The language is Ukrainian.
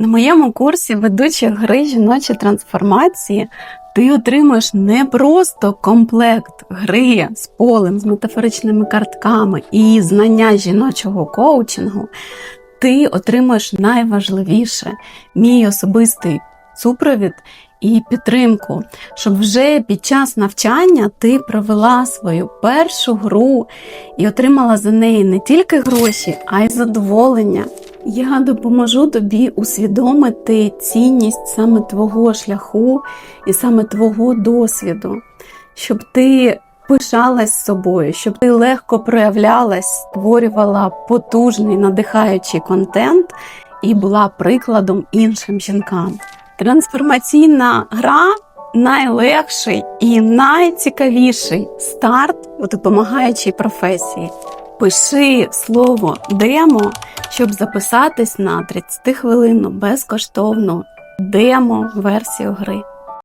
На моєму курсі ведучі гри жіночі трансформації ти отримаєш не просто комплект гри з полем, з метафоричними картками і знання жіночого коучингу. Ти отримаєш найважливіше мій особистий супровід і підтримку, щоб вже під час навчання ти провела свою першу гру і отримала за неї не тільки гроші, а й задоволення. Я допоможу тобі усвідомити цінність саме твого шляху і саме твого досвіду, щоб ти пишалась собою, щоб ти легко проявлялась, створювала потужний надихаючий контент і була прикладом іншим жінкам. Трансформаційна гра найлегший і найцікавіший старт у допомагаючій професії. Пиши слово демо, щоб записатись на 30 хвилинну безкоштовну демо-версію гри.